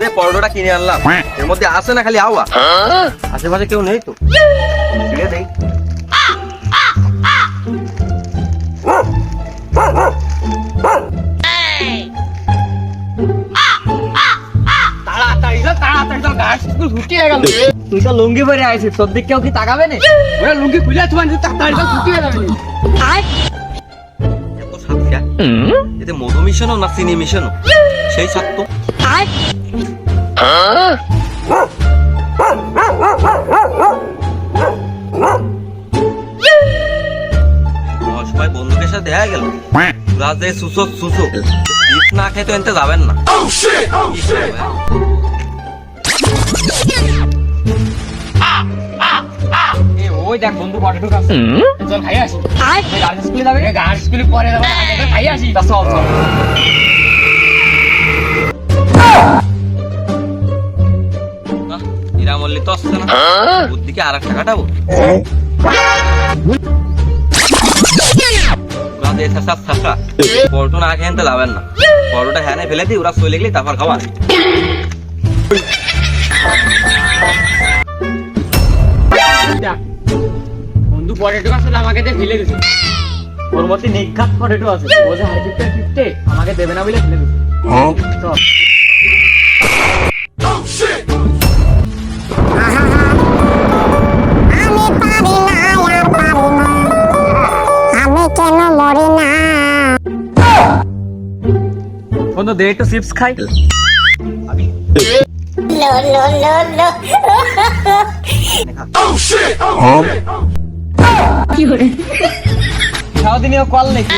দিয়ে পরোটাটা কিনে আনলাম। এর মধ্যে আসে না খালি আওয়া? আশেপাশে কেউ নেই তো? ছিঁড়ে দেই। হয়ে। তুই লুঙ্গি পরে আইছিস তোর দিক কেউ কি তাকাবে না? লুঙ্গি খুলে আছে মানে তাড়াতাড়ি ছুটি হয়ে যাবে নি। এত মধু মিশানো না চিনি মিশানো? সেই সাত তো। আমার সবাই বন্ধুদের সাথে দেখা গেল? রাজে সুসো সুসো। স্লিপ না খেয়ে তো এনতে যাবেন না। করবে? এ, ওই দেখ বন্ধু পটেটো খাচ্ছে চল খাই আসি গার্লস স্কুলে যাবে। গার্লস স্কুলে পরে যাবে। খাই আসি। তা চল চল। বাহ, মল্লি তো আসছে না বুদ্ধিকে আর একটা কাটাবো পরোটা না খেয়ে যাবেন না। পরোটা হ্যানে ফেলে দিই ওরা চলে গেলে তারপর দেখ, বন্ধু পটেটো খাচ্ছে আমাকে দিয়ে ফেলে দিছে। ওর মধ্যে নিঘাত পটেটো আছে। ও যে হাই ফিফটে ফিফটে আমাকে দেবে না বলে ফেলে দিছে। বন্ধু দে একটু চিপস খাই। লো কল নাকি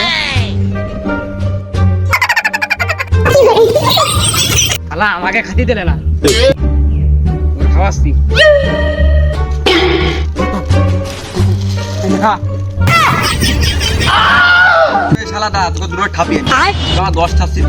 খালা আমাকে খাতি দিলে না ওর দা তোকে দূরে ঠাপিয়ে দশটা সিট